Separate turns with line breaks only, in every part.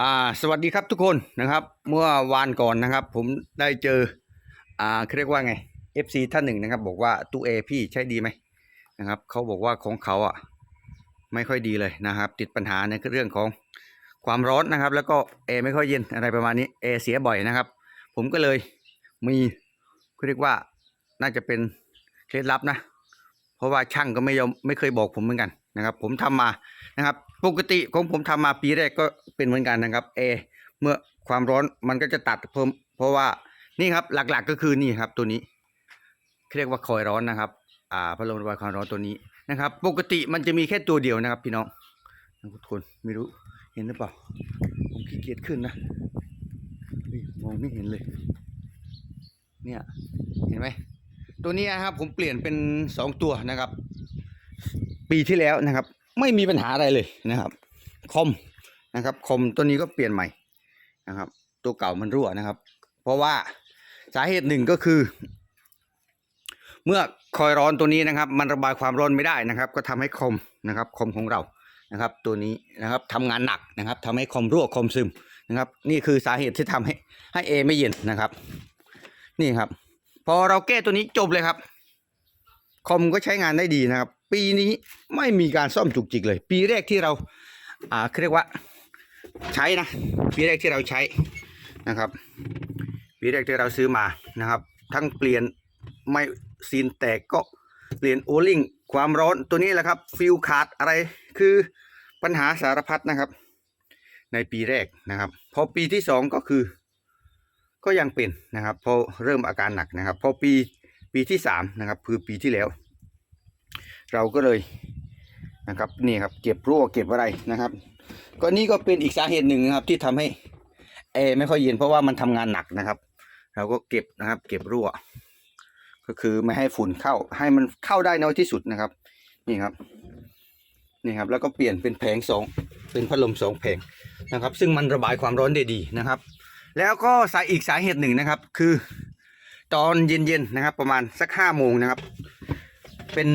อ่าสวัสดีครับทุกคนนะครับ เมื่อวานก่อนนะครับ ผมได้เจออ่าเขาเรียกว่าไง FC ท่านหนึ่งนะครับ บอกว่าตู้เอพี่ใช้ดีไหมนะครับเขาบอกว่าของเขาอะไม่ค่อยดีเลยนะครับ ติดปัญหาในเรื่องของความร้อนนะครับ แล้วก็แอร์ไม่ค่อยเย็นอะไรประมาณนี้แอร์เสียบ่อยนะครับ ผมก็เลยมีเขาเรียกว่าน่าจะเป็นเคล็ดลับนะ เพราะว่าช่างก็ไม่ยอมไม่เคยบอกผมเหมือนกันนะครับ ผมทำมานะครับ ปกติของผมทำมาปีแรกก็เป็นเหมือนกันนะครับเอร์เมื่อความร้อนมันก็จะตัดเพิ่มเพราะว่านี่ครับหลักๆก็คือนี่ครับตัวนี้เรียกว่าคอยร้อนนะครับ อ่าพัดลมระบายความร้อนตัวนี้นะครับ ปกติมันจะมีแค่ตัวเดียวนะครับ พี่น้องทุกคนไม่รู้เห็นหรือเปล่าผมขี้เกียจขึ้นนะมองไม่เห็นเลย เนี่ยเห็นไหมตัวนี้นะครับผมเปลี่ยนเป็นสองตัวนะครับ ปีที่แล้วนะครับ ไม่มีปัญหาอะไรเลยนะครับ คอมนะครับ คอมตัวนี้ก็เปลี่ยนใหม่นะครับ ตัวเก่ามันรั่วนะครับ เพราะว่าสาเหตุหนึ่งก็คือ เมื่อคอยร้อนตัวนี้นะครับ มันระบายความร้อนไม่ได้นะครับ ก็ทำให้คอมนะครับ คอมของเรานะครับ ตัวนี้นะครับทำงานหนักนะครับทำให้คอมรั่วคอมซึมนะครับ นี่คือสาเหตุที่ทำให้ให้เอไม่เย็นนะครับ นี่ครับ พอเราแก้ตัวนี้จบเลยครับ คอมก็ใช้งานได้ดีนะครับ ปีนี้ไม่มีการซ่อมจุกจิกเลย ปีแรกที่เราอ่าเขาเรียกว่าใช้นะ ปีแรกที่เราใช้นะครับ ปีแรกที่เราซื้อมานะครับ ทั้งเปลี่ยนไม่ซีนแตกก็เปลี่ยนโอลิงความร้อนตัวนี้แหละครับ ฟิลขาดอะไรคือปัญหาสารพัดนะครับ ในปีแรกนะครับ พอปีที่สองก็คือ ก็ยังเป็นนะครับ พอเริ่มอาการหนักนะครับ พอปีปีที่สามนะครับ คือปีที่แล้ว เราก็เลยนะครับนี่ครับเก็บรั่วเก็บอะไรนะครับ ก็นี่ก็เป็นอีกสาเหตุหนึ่งนะครับที่ทำให้แอร์ไม่ค่อยเย็นเพราะว่ามันทำงานหนักนะครับ เราก็เก็บนะครับ เก็บรั่ว ก็คือไม่ให้ฝุ่นเข้า ให้มันเข้าได้น้อยที่สุดนะครับ นี่ครับนี่ครับแล้วก็เปลี่ยนเป็นแผงสองเป็นพัดลมสองแผงนะครับ ซึ่งมันระบายความร้อนได้ดีนะครับ แล้วก็สายอีกสาเหตุหนึ่งนะครับ คือตอนเย็นๆนะครับ ประมาณสักห้าโมงนะครับ เป็น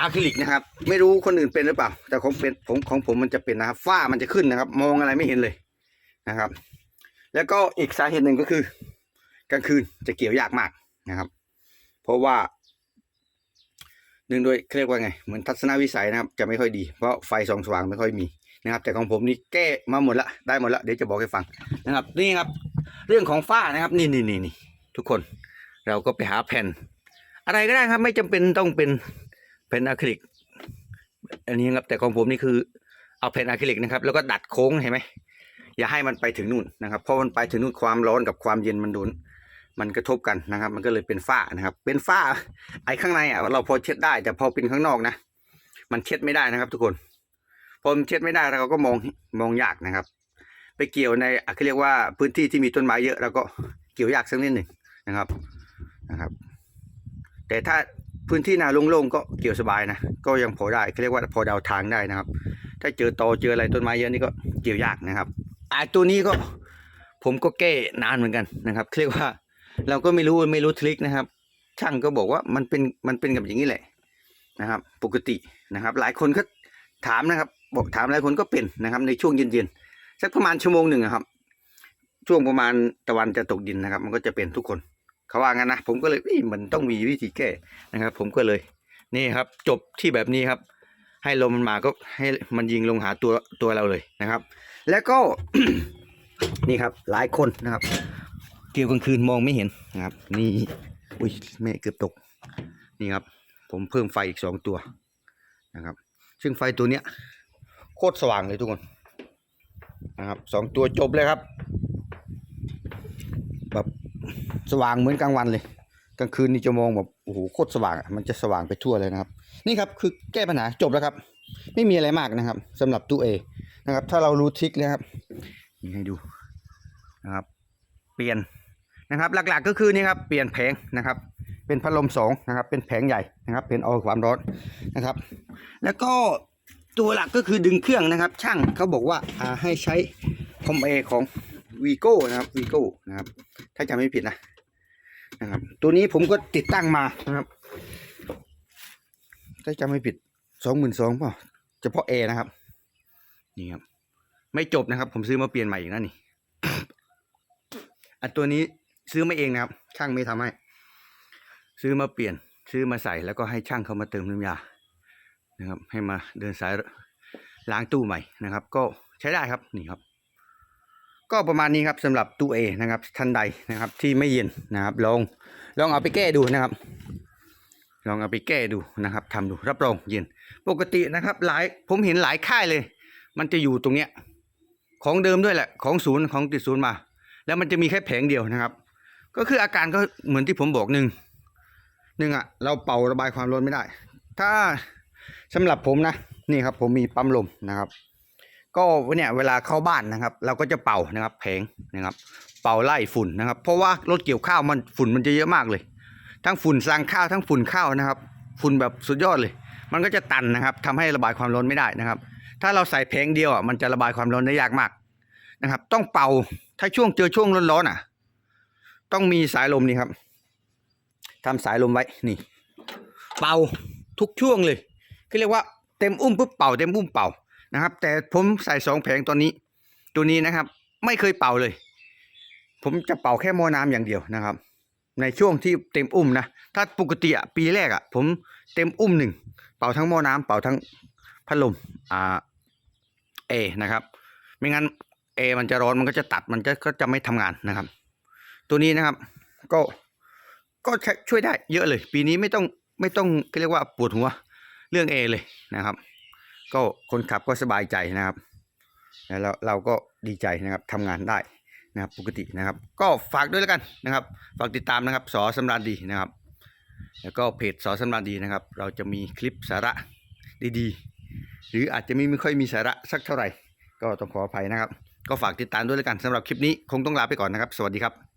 อะคริลิกนะครับ ไม่รู้คนอื่นเป็นหรือเปล่า แต่ของเป็นผมของผมมันจะเป็นนะครับ ฝ้ามันจะขึ้นนะครับ มองอะไรไม่เห็นเลยนะครับ แล้วก็อีกสาเหตุหนึ่งก็คือกลางคืนจะเกี่ยวยากมากนะครับ เพราะว่าเนื่งด้วยเรียกว่าไง เหมือนทัศนวิสัยนะครับ จะไม่ค่อยดี เพราะไฟส่องสว่างไม่ค่อยมีนะครับ แต่ของผมนี่แก้มาหมดละได้หมดละเดี๋ยวจะบอกให้ฟังนะครับ นี่ครับ เรื่องของฝ้านะครับ นี่นี่นี่นี่ทุกคน เราก็ไปหาแผ่น อะไรก็ได้ครับ ไม่จำเป็นต้องเป็น แผ่นอะคริลิก อันนี้ครับแต่ของผมนี่คือเอาแผ่นอะคริลิกนะครับ แล้วก็ดัดโค้งเห็นไหมอย่าให้มันไปถึงนู่นนะครับเพราะมันไปถึงนู่นความร้อนกับความเย็นมันโดนมันกระทบกันนะครับ มันก็เลยเป็นฝ้านะครับ เป็นฝ้าไอ้ข้างในอะเราพอเช็ดได้แต่พอเป็นข้างนอกนะมันเช็ดไม่ได้นะครับ ทุกคนพอมันเช็ดไม่ได้เราก็มองมองยากนะครับ ไปเกี่ยวในอะเขาเรียกว่าพื้นที่ที่มีต้นไม้เยอะเราก็เกี่ยวยากสักนิดหนึ่งนะครับนะครับ แต่ถ้า พื้นที่นาโล่งๆก็เกี่ยวสบายนะ ก็ยังพอได้เขาเรียกว่าพอเดาทางได้นะครับ ถ้าเจอตอเจออะไรต้นไม้เยอะนี่ก็เกี่ยวยากนะครับไอ้ตัวนี้ก็ผมก็แก้นานเหมือนกันนะครับเรียกว่าเราก็ไม่รู้ไม่รู้ทริคนะครับ ช่างก็บอกว่ามันเป็นมันเป็นกับอย่างนี้แหละนะครับ ปกตินะครับ หลายคนก็ถามนะครับ บอกถามหลายคนก็เป็นนะครับ ในช่วงเย็นๆสักประมาณชั่วโมงหนึ่งอะครับ ช่วงประมาณตะวันจะตกดินนะครับ มันก็จะเป็นทุกคน เขาว่างั้นนะ ผมก็เลยเอ้ยมันต้องมีวิธีแก้นะครับ ผมก็เลยนี่ครับ จบที่แบบนี้ครับ ให้ลมมันมาก็ให้มันยิงลงหาตัวตัวเราเลยนะครับ แล้วก็นี่ครับหลายคนนะครับ เกี่ยวกลางคืนมองไม่เห็นนะครับ นี่อุ้ยแม่เกือบตกนี่ครับ ผมเพิ่มไฟอีกสองตัวนะครับ ซึ่งไฟตัวเนี้ยโคตรสว่างเลยทุกคนนะครับสองตัวจบเลยครับแบบ สว่างเหมือนกลางวันเลยกลางคืนนี่จะมองแบบโอ้โหโคตรสว่างมันจะสว่างไปทั่วเลยนะครับ นี่ครับคือแก้ปัญหาจบแล้วครับ ไม่มีอะไรมากนะครับสำหรับตู้เอนะครับ ถ้าเรารู้ทริคแล้วครับนี่ให้ดูนะครับ เปลี่ยนนะครับ หลักๆก็คือนี่ครับเปลี่ยนแผงนะครับ เป็นพัดลมสองนะครับ เป็นแผงใหญ่นะครับ เป็นเอาความร้อนนะครับ แล้วก็ตัวหลักก็คือดึงเครื่องนะครับ ช่างเขาบอกว่าอ่าให้ใช้คอมเอของวีโก้นะครับวีโก้นะครับ ถ้าจำไม่ผิดนะนะครับ ตัวนี้ผมก็ติดตั้งมานะครับ ถ้าจำไม่ผิดสองหมื่นสองเปล่าเฉพาะเอนะครับ นี่ครับ ไม่จบนะครับ ผมซื้อมาเปลี่ยนใหม่อีกนะนี่อันตัวนี้ซื้อมาเองนะครับ ช่างไม่ทำให้ ซื้อมาเปลี่ยน ซื้อมาใส่แล้วก็ให้ช่างเขามาเติมน้ำยา นะครับ ให้มาเดินสายล้างตู้ใหม่นะครับ ก็ใช้ได้ครับนี่ครับ ก็ประมาณนี้ครับสำหรับตู้เอนะครับท่านใดนะครับที่ไม่เย็นนะครับ ลองลองเอาไปแก้ดูนะครับ ลองเอาไปแก้ดูนะครับทำดูรับรองเย็น ปกตินะครับ หลายผมเห็นหลายค่ายเลย มันจะอยู่ตรงเนี้ยของเดิมด้วยแหละของศูนย์ของติดศูนย์มา แล้วมันจะมีแค่แผงเดียวนะครับ ก็คืออาการก็เหมือนที่ผมบอกหนึ่งหนึ่งอะเราเป่าระบายความร้อนไม่ได้ ถ้าสำหรับผมนะนี่ครับผมมีปั๊มลมนะครับ ก็เนี่ยเวลาเข้าบ้านนะครับ เราก็จะเป่านะครับแผงนะครับ เป่าไล่ฝุ่นนะครับ เพราะว่ารถเกี่ยวข้าวมันฝุ่นมันจะเยอะมากเลย ทั้งฝุ่นซางข้าวทั้งฝุ่นข้าวนะครับ ฝุ่นแบบสุดยอดเลย มันก็จะตันนะครับทำให้ระบายความร้อนไม่ได้นะครับ ถ้าเราใส่แผงเดียวอะมันจะระบายความร้อนได้ยากมากนะครับ ต้องเป่าถ้าช่วงเจอช่วงร้อนๆอะ ต้องมีสายลมนี่ครับทำสายลมไว้นี่ เป่าทุกช่วงเลยก็เรียกว่าเต็มอุ้มปุ๊บเป่าเต็มอุ้มเป่า นะครับ แต่ผมใส่สองแผงตอนนี้ ตัวนี้นะครับ ไม่เคยเป่าเลย ผมจะเป่าแค่มอน้ำอย่างเดียวนะครับ ในช่วงที่เต็มอุ้มนะถ้าปกติปีแรกอะ ผมเต็มอุ้มหนึ่งเป่าทั้งมอน้ำเป่าทั้งพัดลมอ่าเอนะครับ ไม่งั้นเอมันจะร้อนมันก็จะตัดมันก็จะไม่ทำงานนะครับ ตัวนี้นะครับ ก็ก็ช้ช่วยได้เยอะเลย ปีนี้ไม่ต้องไม่ต้องเรียกว่าปวดหัว เรื่องเอเลยนะครับ ก็คนขับก็สบายใจนะครับแล้วเราก็ดีใจนะครับทำงานได้นะครับปกตินะครับ ก็ฝากด้วยแล้วกันนะครับ ฝากติดตามนะครับสอสำราญดีนะครับ แล้วก็เพจสอสำราญดีนะครับ เราจะมีคลิปสาระดีๆ หรืออาจจะไม่ไม่ค่อยมีสาระสักเท่าไหร่ ก็ต้องขออภัยนะครับ ก็ฝากติดตามด้วยแล้วกันสำหรับคลิปนี้คงต้องลาไปก่อนนะครับ สวัสดีครับ